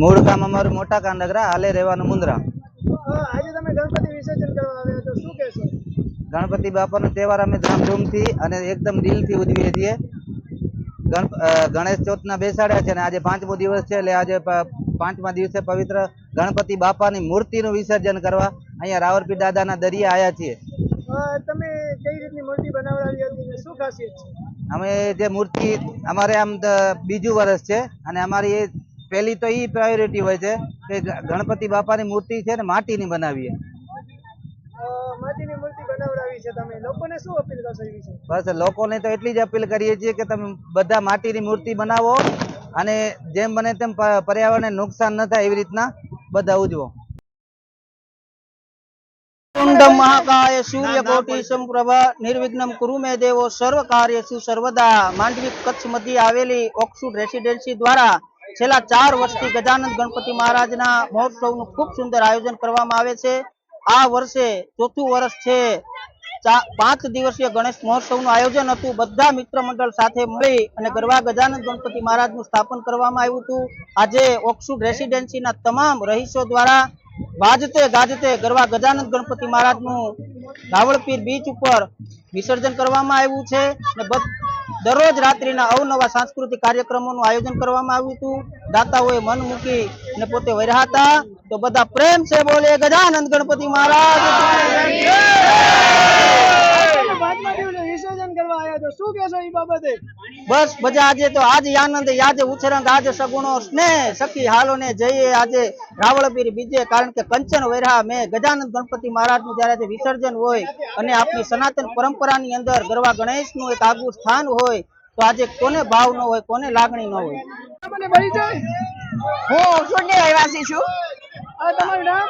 મૂળ ગામ અમારું મોટા કાંડગરા હાલે રહેવાનું મુંદ્રા. આજે તમે ગણપતિ વિસર્જન કરવા આવ્યા તો શું કહેશો? ગણપતિ બાપાનો તહેવાર અમે ધામધૂમથી અને એકદમ દિલથી ઉજવીએ છીએ. ગણ ગણેશ ચોથના બેસાડ્યા છે અને આજે પાંચમો દિવસ છે એટલે આજે પાંચમા દિવસે પવિત્ર ગણપતિ બાપાની મૂર્તિનું વિસર્જન કરવા અહીંયા રાવરપી દાદાના દરિયા આવ્યા છીએ. તમે કઈ રીતની મૂર્તિ બનાવડાવી હતી શું ખાસિયત છે? અમે જે મૂર્તિ અમારે આમ બીજું વર્ષ છે અને અમારી એ પહેલી તો એ પ્રાયોરિટી હોય છે કે ગણપતિ બાપાની મૂર્તિ છે ને માટીની બનાવીએ. અ, માટીની મૂર્તિ બનાવડાવી છે તમે. લોકોને શું અપીલ કરશો એ વિશે? બસ લોકોને તો એટલી જ અપીલ કરીએ છીએ કે તમે બધા માટીની મૂર્તિ બનાવો અને જેમ બને તેમ પર્યાવરણને નુકસાન ન થાય એવી રીતના બધા ઉજવો. મહાકાય સૂર્ય કોટી સંપ્રભા નિર્વિઘ્નમ કુરુ મે દેવો. સર્વ કાર્યસુ સર્વદા. માંડવી કચ્છ મધ્ય આવેલી ઓક્સફોર્ડ રેસિડેન્સી દ્વારા છેલ્લા ચાર વર્ષથી ગજાનંદ ગણપતિ મહારાજના મહોત્સવનું ખૂબ સુંદર આયોજન કરવામાં આવે છે. આ વર્ષે ચોથું વર્ષ છે. પાંચ દિવસીય ગણેશ મહોત્સવનું આયોજન હતું. બધા મિત્ર મંડળ સાથે મળી અને ગરવા ગજાનંદ ગણપતિ મહારાજનું સ્થાપન કરવામાં આવ્યું હતું. આજે ઓક્સુડ રેસિડેન્સીના તમામ રહીશો દ્વારા વાજતે ગાજતે ગરવા ગજાનંદ ગણપતિ મહારાજનું રાવળપીર બીચ ઉપર વિસર્જન કરવામાં આવ્યું છે. અને દરરોજ રાત્રિના અવનવા સાંસ્કૃતિક કાર્યક્રમોનું આયોજન કરવામાં આવ્યું હતું. દાતાઓએ મન મૂકી અને પોતે વર્યા હતા. તો બધા પ્રેમ છે બોલે. ગજાનંદ ગણપતિ મહારાજ કી જય. તમે પાંચમા દિવસે વિસર્જન કરવા એ બાબતે બસ બધા આજે તો આજ આનંદ યાદ ઉછરંગ આજ સગુણો સ્નેહ સખી હાલો ને જઈએ. આજે રાવળપીર બીજે કારણ કે કંચન વૈરા મેં ગજાનંદ ગણપતિ મહારાજનું જયારે વિસર્જન હોય અને આપણી સનાતન પરંપરાની અંદર ગરવા ગણેશનું એક આગવું સ્થાન હોય તો આજે કોને ભાવ ન હોય કોને લાગણી ન હોય? હું પરિચય હું રહેવાસી છું. તમારું નામ?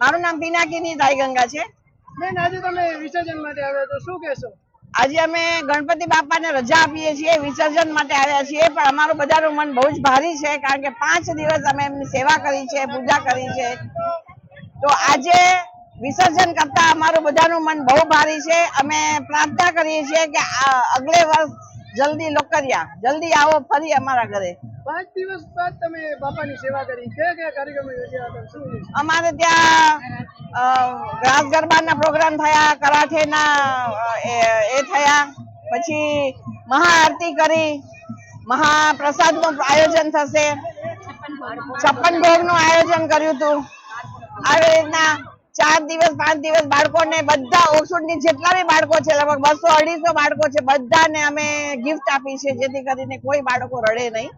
મારું નામ પિનાકીની સાઈગંગા છે. બેન આજે તમે વિસર્જન માટે આવ્યા તો શું કહેશો? આજે અમે ગણપતિ બાપાને રજા આપીએ છીએ, વિસર્જન માટે આવ્યા છીએ, પણ અમારું બધાનું મન બહુ જ ભારી છે, કારણ કે પાંચ દિવસ અમે એમની સેવા કરી છે, પૂજા કરી છે. તો આજે વિસર્જન કરતા અમારું બધાનું મન બહુ ભારી છે. અમે પ્રાર્થના કરીએ છીએ કે અગલે વર્ષ જલ્દી લોકરિયા જલ્દી આવો ફરી અમારા ઘરે. પાંચ દિવસ બાદ તમે બાપાની સેવા કરી. કયા કયા કાર્યક્રમો યોજ્યા હતા શું અમારે ત્યાં રાસ ગરબાના પ્રોગ્રામ થયા કરાઠેના એ એ થયા. પછી મહાઆરતી કરી. મહાપ્રસાદનું આયોજન થશે. છપ્પન ભોગનું આયોજન કર્યું હતું. આવી રીતના ચાર દિવસ, પાંચ દિવસ બાળકોને બધા ઓક્સફોર્ડની જેટલા બી બાળકો છે, લગભગ બસો અઢીસો બાળકો છે, બધાને અમે ગિફ્ટ આપી છે, જેથી કરીને કોઈ બાળકો રડે નહીં.